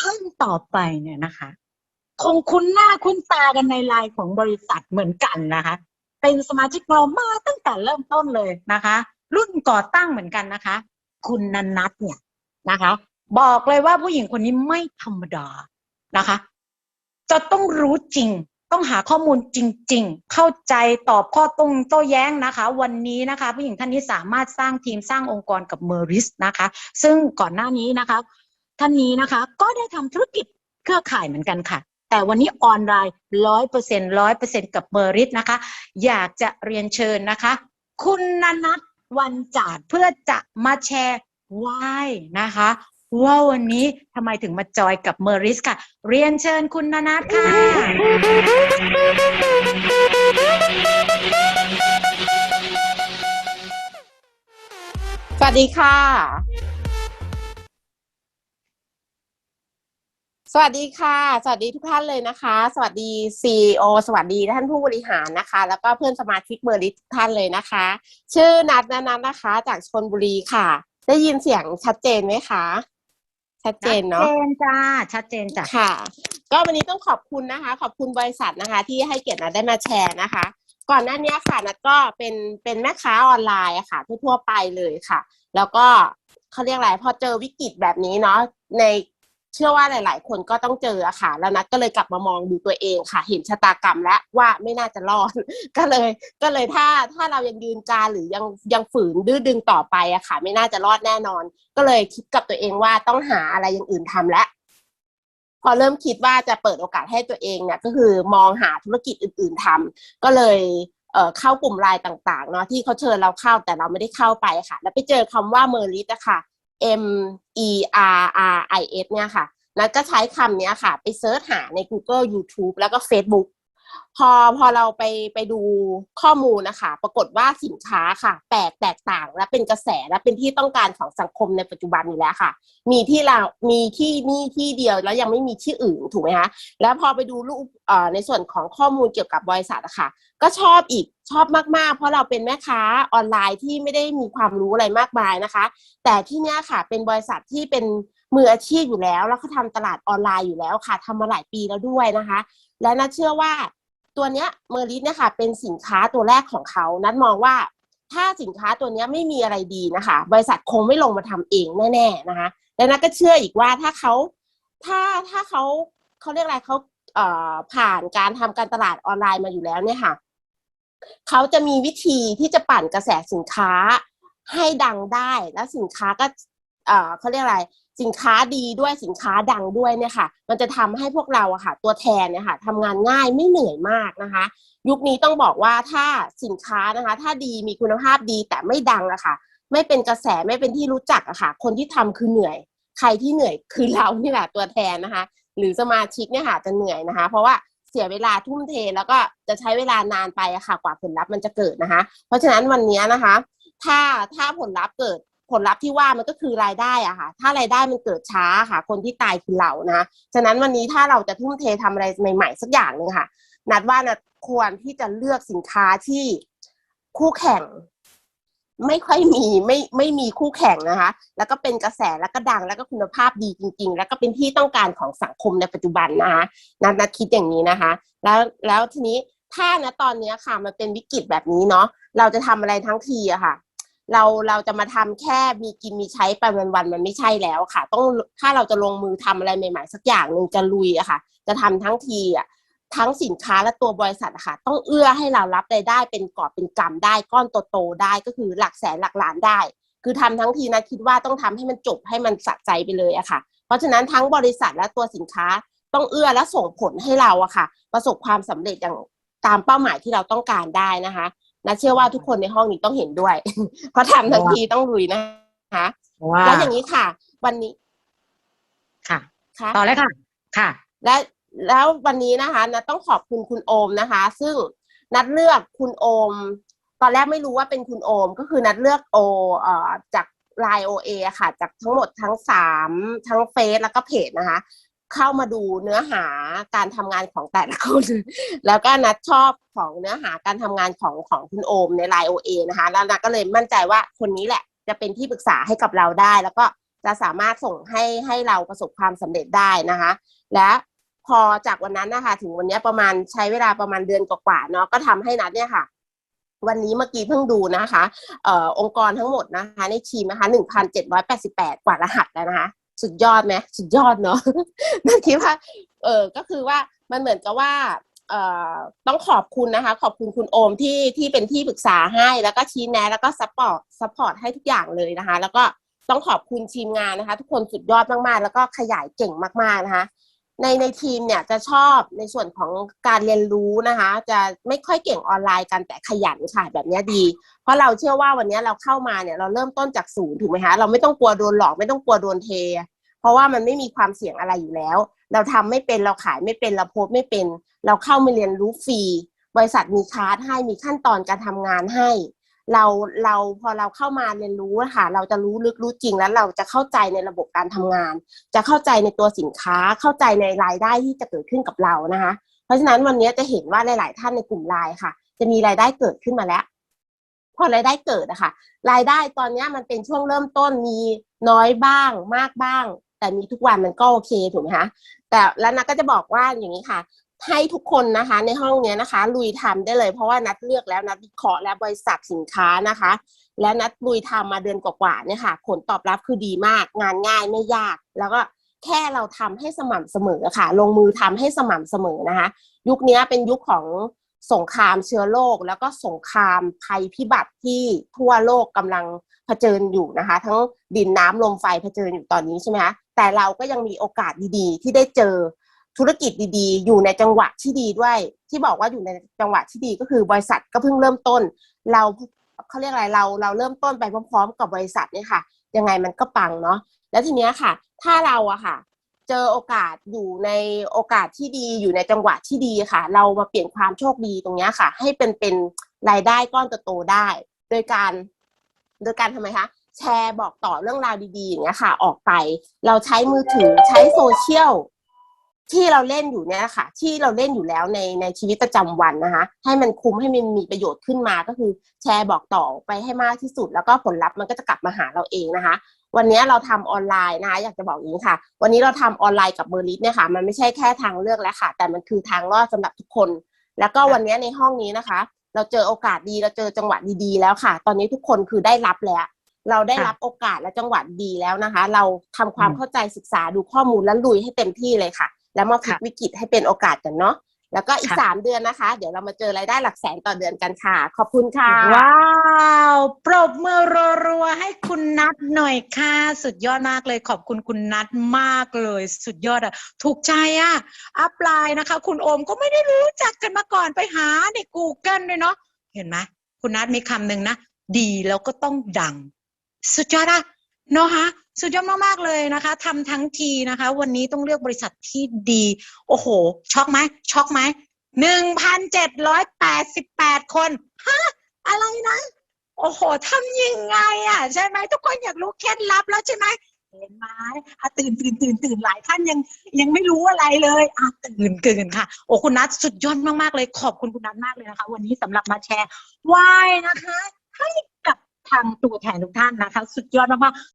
ท่านต่อไปเนี่ยนะคะ คงคุ้นหน้าคุ้นตากันในไลน์ของบริษัทเหมือนกันนะคะ เป็นสมาชิกเรามาตั้งแต่เริ่มต้นเลยนะคะ รุ่นก่อตั้งเหมือนกันนะคะ คุณนันนัทเนี่ยนะคะ บอกเลยว่าผู้หญิงคนนี้ไม่ธรรมดานะคะ จะต้องรู้จริงต้องหาข้อมูลจริง ๆ เข้าใจตอบข้อตรงโต้แย้งนะคะ วันนี้นะคะ ผู้หญิงท่านนี้สามารถสร้างทีมสร้างองค์กรกับเมอริสนะคะ ซึ่งก่อนหน้านี้นะคะ ท่านนี้นะคะ ก็ได้ทำธุรกิจเครือข่ายเหมือนกันค่ะ แต่วันนี้ออนไลน์ร้อยเปอร์เซ็นต์ร้อยเปอร์เซ็นต์กับเมอริสนะคะ อยากจะเรียนเชิญนะคะ คุณนันัทวันจาดเพื่อจะมาแชร์วายนะคะว่าวันนี้ทำไมถึงมาจอยกับเมอริสค่ะ เรียนเชิญคุณนันัทค่ะ สวัสดีค่ะ สวัสดีค่ะ สวัสดีทุกท่านเลยนะคะ สวัสดี CEO สวัสดีท่านผู้บริหารนะคะ แล้วก็เพื่อนสมาชิกเบอร์ลิสทุกท่านเลยนะคะ ชื่อนัทนันนะคะ จากชนบุรีค่ะ ได้ยินเสียงชัดเจนไหมคะ ชัดเจนเนาะชัดเจนจ้าชัดเจนจ้ะค่ะ ก็วันนี้ต้องขอบคุณนะคะ ขอบคุณบริษัทนะคะ ที่ให้เกียรตินัทได้มาแชร์นะคะ ก่อนหน้านี้ค่ะนัทก็เป็นเป็นแม่ค้าออนไลน์อะค่ะ ทั่วๆไปเลยค่ะ แล้วก็เขาเรียกอะไรพอเจอวิกฤตแบบนี้เนาะใน เชื่อว่าหลาย ๆ คนก็ต้องเจออะค่ะ แล้วนัทก็เลยกลับมามองดูตัวเองค่ะ เห็นชะตากรรมแล้วว่าไม่น่าจะรอด ก็เลย ก็เลยถ้าถ้าเรายังยืนการหรือยังยังฝืนดื้อดึงต่อไปอะค่ะ ไม่น่าจะรอดแน่นอน ก็เลยคิดกับตัวเองว่าต้องหาอะไรอย่างอื่นทำแล้วพอเริ่มคิดว่าจะเปิดโอกาสให้ตัวเองเนี่ย ก็คือมองหาธุรกิจอื่น ๆทำก็เลยเข้ากลุ่มไลน์ต่าง ๆ เนาะที่เขาเชิญเราเข้าแต่เราไม่ได้เข้าไปค่ะ แล้วไปเจอคำว่าเมอริสอะค่ะ M E R R I S เนี่ยค่ะ แล้วก็ใช้คำเนี้ยค่ะ ไปเซิร์ชหาใน Google YouTube แล้วก็ Facebook พอพอเราไปไปดูข้อมูลนะคะ ปรากฏว่าสินค้าค่ะแปลกแตกต่างและเป็นกระแสและเป็นที่ต้องการของสังคมในปัจจุบันอยู่แล้วค่ะ มีที่เรามีที่นี่ที่เดียวแล้วยังไม่มีที่อื่นถูกไหมคะแล้วพอไปดูรูปในส่วนของข้อมูลเกี่ยวกับบริษัทอะค่ะก็ชอบอีก ชอบมากๆ เพราะเราเป็นแม่ค้าออนไลน์ที่ไม่ได้มีความรู้อะไรมากมายนะคะ แต่ที่เนี้ยค่ะเป็นบริษัทที่เป็นมืออาชีพอยู่แล้ว แล้วเขาทำตลาดออนไลน์อยู่แล้วค่ะทำมาหลายปีแล้วด้วยนะคะ และนัทเชื่อว่าตัวเนี้ยเมอริสเนี่ยค่ะเป็นสินค้าตัวแรกของเขา นัทมองว่าถ้าสินค้าตัวเนี้ยไม่มีอะไรดีนะคะ บริษัทคงไม่ลงมาทำเองแน่ๆนะคะ และนัทก็เชื่ออีกว่าถ้าเขาถ้าถ้าเขาเขาเรียกอะไรเขาเอ่อผ่านการทำการตลาดออนไลน์มาอยู่แล้วเนี่ยค่ะ เขาจะมีวิธีที่จะปั่นกระแสสินค้าให้ดังได้ แล้วสินค้าก็เอ่อเขาเรียกอะไรสินค้าดีด้วยสินค้าดังด้วยเนี่ยค่ะ มันจะทำให้พวกเราอะค่ะ ตัวแทนเนี่ยค่ะทำงานง่ายไม่เหนื่อยมากนะคะ ยุคนี้ต้องบอกว่าถ้าสินค้านะคะ ถ้าดีมีคุณภาพดีแต่ไม่ดังอะค่ะ ไม่เป็นกระแสไม่เป็นที่รู้จักอะค่ะ คนที่ทำคือเหนื่อย ใครที่เหนื่อยคือเรานี่แหละตัวแทนนะคะ หรือสมาชิกเนี่ยค่ะจะเหนื่อยนะคะ เพราะว่า เสียเวลาทุ่มเทแล้วก็จะใช้เวลานานไปค่ะ กว่าผลลัพธ์มันจะเกิดนะคะ เพราะฉะนั้นวันนี้นะคะ ถ้าถ้าผลลัพธ์เกิดผลลัพธ์ที่ว่ามันก็คือรายได้อะค่ะ ถ้ารายได้มันเกิดช้าค่ะ คนที่ตายคือเรานะฉะนั้นวันนี้ถ้าเราจะทุ่มเททำอะไรใหม่ ๆ สักอย่างหนึ่งค่ะ นัดว่านัดควรที่จะเลือกสินค้าที่คู่แข่ง ไม่ค่อยมีไม่ไม่มีคู่แข่งนะคะ แล้วก็เป็นกระแสแล้วก็ดังแล้วก็คุณภาพดีจริง ๆ แล้วก็เป็นที่ต้องการของสังคมในปัจจุบันนะคะนัดนัดคิดอย่างนี้นะคะ แล้วแล้วทีนี้ถ้านะตอนนี้ค่ะมันเป็นวิกฤตแบบนี้เนาะเราจะทำอะไรทั้งทีอะค่ะ เราเราจะมาทำแค่มีกินมีใช้ไปวันๆมันไม่ใช่แล้วค่ะ ต้องถ้าเราจะลงมือทำอะไรใหม่ ๆ สักอย่างหนึ่งจะลุยอะค่ะ จะทำทั้งทีอะ ทั้งสินค้าและตัวบริษัทอะค่ะต้องเอื้อให้เรารับรายได้เป็นกอบเป็นกำได้ก้อนโตๆได้ก็คือหลักแสนหลักล้านได้ คือทำทั้งทีนะคิดว่าต้องทำให้มันจบให้มันสะใจไปเลยอะค่ะ เพราะฉะนั้นทั้งบริษัทและตัวสินค้าต้องเอื้อและส่งผลให้เราอะค่ะ ประสบความสำเร็จอย่างตามเป้าหมายที่เราต้องการได้นะคะนะเชื่อว่าทุกคนในห้องนี้ต้องเห็นด้วย เพราะทำทั้งทีต้องลุยนะคะว้าแล้วอย่างนี้ค่ะ วันนี้ค่ะค่ะต่อเลยค่ะ ค่ะ และ แล้ววันนี้นะคะนัดต้องขอบคุณคุณโอมนะคะ ซึ่งนัดเลือกคุณโอม ตอนแรกไม่รู้ว่าเป็นคุณโอม ก็คือนัดเลือกโอเอ่อจากไลน์โอเอค่ะ จากทั้งหมดทั้งสามทั้งเฟซแล้วก็เพจนะคะ เข้ามาดูเนื้อหาการทำงานของแต่ละคน แล้วก็นัดชอบของเนื้อหาการทำงานของของคุณโอมในไลน์โอเอนะคะ แล้วนัดก็เลยมั่นใจว่าคนนี้แหละจะเป็นที่ปรึกษาให้กับเราได้ แล้วก็จะสามารถส่งให้ให้เราประสบความสำเร็จได้นะคะ และ พอจากวันนั้นนะคะถึงวันนี้ประมาณใช้เวลาประมาณเดือนกว่าๆเนาะก็ทำให้นัดเนี่ยค่ะ วันนี้เมื่อกี้เพิ่งดูนะคะเอ่อองค์กรทั้งหมดนะคะ ในทีมนะคะหนึ่งพันเจ็ดร้อยแปดสิบแปดกว่ารหัสแล้วนะคะ สุดยอดไหมสุดยอดเนาะนัดคิดว่า เออก็คือว่ามันเหมือนกับว่าต้องขอบคุณนะคะ ขอบคุณคุณโอมที่ที่เป็นที่ปรึกษาให้แล้วก็ชี้แนะแล้วก็ซัพพอร์ตซัพพอร์ตให้ทุกอย่างเลยนะคะ แล้วก็ต้องขอบคุณทีมงานนะคะ ทุกคนสุดยอดมากๆ แล้วก็ขยายเก่งมากๆนะคะ ในในทีมเนี่ยจะชอบในส่วนของการเรียนรู้นะคะ จะไม่ค่อยเก่งออนไลน์กันแต่ขยันค่ะแบบนี้ดี เพราะเราเชื่อว่าวันนี้เราเข้ามาเนี่ยเราเริ่มต้นจากศูนย์ถูกไหมคะเราไม่ต้องกลัวโดนหลอกไม่ต้องกลัวโดนเท เพราะว่ามันไม่มีความเสี่ยงอะไรอยู่แล้ว เราทำไม่เป็นเราขายไม่เป็นเราโพสไม่เป็น เราเข้ามาเรียนรู้ฟรีบริษัทมีคลาสให้มีขั้นตอนการทำงานให้ เราเราพอเราเข้ามาเรียนรู้ค่ะ เราจะรู้ลึกรู้จริงแล้วเราจะเข้าใจในระบบการทำงาน จะเข้าใจในตัวสินค้าเข้าใจในรายได้ที่จะเกิดขึ้นกับเรานะคะ เพราะฉะนั้นวันนี้จะเห็นว่าหลาย ๆ ท่านในกลุ่มไลน์ค่ะ จะมีรายได้เกิดขึ้นมาแล้ว พอรายได้เกิดอะค่ะ รายได้ตอนนี้มันเป็นช่วงเริ่มต้นมีน้อยบ้าง มากบ้าง แต่มีทุกวันมันก็โอเคถูกไหมคะแต่แล้วนัทก็จะบอกว่าอย่างนี้ค่ะ ให้ทุกคนนะคะ ในห้องเนี้ยนะคะ ลุยทำได้เลย เพราะว่านัดเลือกแล้วนัดวิเคราะห์แล้วบริษัทสินค้านะคะ และนัดลุยทำมาเดือนกว่าๆเนี่ยค่ะ ผลตอบรับคือดีมาก งานง่ายไม่ยาก แล้วก็แค่เราทำให้สม่ำเสมอค่ะ ลงมือทำให้สม่ำเสมอนะคะ ยุคนี้เป็นยุคของสงครามเชื้อโรคแล้วก็สงครามภัยพิบัติที่ทั่วโลกกำลังเผชิญอยู่นะคะ ทั้งดินน้ำลมไฟเผชิญอยู่ตอนนี้ใช่ไหมคะแต่เราก็ยังมีโอกาสดีๆ ที่ได้เจอ ธุรกิจดีๆ อยู่ในจังหวะที่ดีด้วย ที่บอกว่าอยู่ในจังหวะที่ดีก็คือบริษัทก็เพิ่งเริ่มต้น เราเขาเรียกอะไรเราเราเริ่มต้นไปพร้อม ๆ กับบริษัทเนี่ยค่ะ ยังไงมันก็ปังเนาะแล้วทีเนี้ยค่ะ ถ้าเราอะค่ะ เจอโอกาสอยู่ในโอกาสที่ดีอยู่ในจังหวะที่ดีค่ะ เรามาเปลี่ยนความโชคดีตรงเนี้ยค่ะ ให้เป็นเป็นรายได้ก้อนโตได้ โดยการ โดยการทำไมคะแชร์บอกต่อเรื่องราวดีๆอย่างเงี้ยค่ะ ออกไป เราใช้มือถือใช้โซเชียล ที่เราเล่นอยู่เนี่ยค่ะ ที่เราเล่นอยู่แล้วในในชีวิตประจำวันนะคะ ให้มันคุ้มให้มันมีประโยชน์ขึ้นมาก็คือแชร์บอกต่อไปให้มากที่สุด แล้วก็ผลลัพธ์มันก็จะกลับมาหาเราเองนะคะ วันนี้เราทำออนไลน์นะคะ อยากจะบอกอย่างนี้ค่ะ วันนี้เราทำออนไลน์กับเบอร์ลิสเนี่ยค่ะ มันไม่ใช่แค่ทางเลือกแล้วค่ะ แต่มันคือทางรอดสำหรับทุกคน แล้วก็วันนี้ในห้องนี้นะคะ เราเจอโอกาสดีเราเจอจังหวะดีๆแล้วค่ะ ตอนนี้ทุกคนคือได้รับแล้วเราได้รับโอกาสและจังหวะดีแล้วนะคะ เราทำความอืมเข้าใจศึกษาดูข้อมูลแล้วลุยให้เต็มที่เลยค่ะ แล้วมาพลิกค่ะวิกฤตให้เป็นโอกาสกันเนาะแล้วก็อีกค่ะสามเดือนนะคะ เดี๋ยวเรามาเจอรายได้หลักแสนต่อเดือนกันค่ะ ขอบคุณค่ะ ว้าว ปรบมือรัวๆให้คุณนัทหน่อยค่ะ สุดยอดมากเลย ขอบคุณคุณนัทมากเลย สุดยอดอะ ถูกใจอะ อัพไลน์นะคะ คุณโอมก็ไม่ได้รู้จักกันมาก่อนไปหาใน Google ด้วยเนาะเห็นไหมคุณนัทมีคำหนึ่งนะ ดีแล้วก็ต้องดัง สุดยอดอะ เนาะฮะสุดยอดมากๆเลยนะคะทำทั้งทีนะคะ วันนี้ต้องเลือกบริษัทที่ดี โอ้โห ช็อกไหมช็อกไหมหนึ่งพันเจ็ดร้อยแปดสิบแปดคนฮะอะไรนะ โอ้โหทำยังไงอะ ใช่ไหมทุกคนอยากรู้เคล็ดลับแล้วใช่ไหมเห็นไหมอะตื่นตื่นตื่นตื่นหลายท่านยังยังไม่รู้อะไรเลยอะตื่นตื่นค่ะ โอ้คุณนัทสุดยอดมากๆเลย ขอบคุณคุณนัทมากเลยนะคะ วันนี้สำหรับมาแชร์วายนะคะ ให้กับทางตัวแทนทุกท่านนะคะ สุดยอดมาก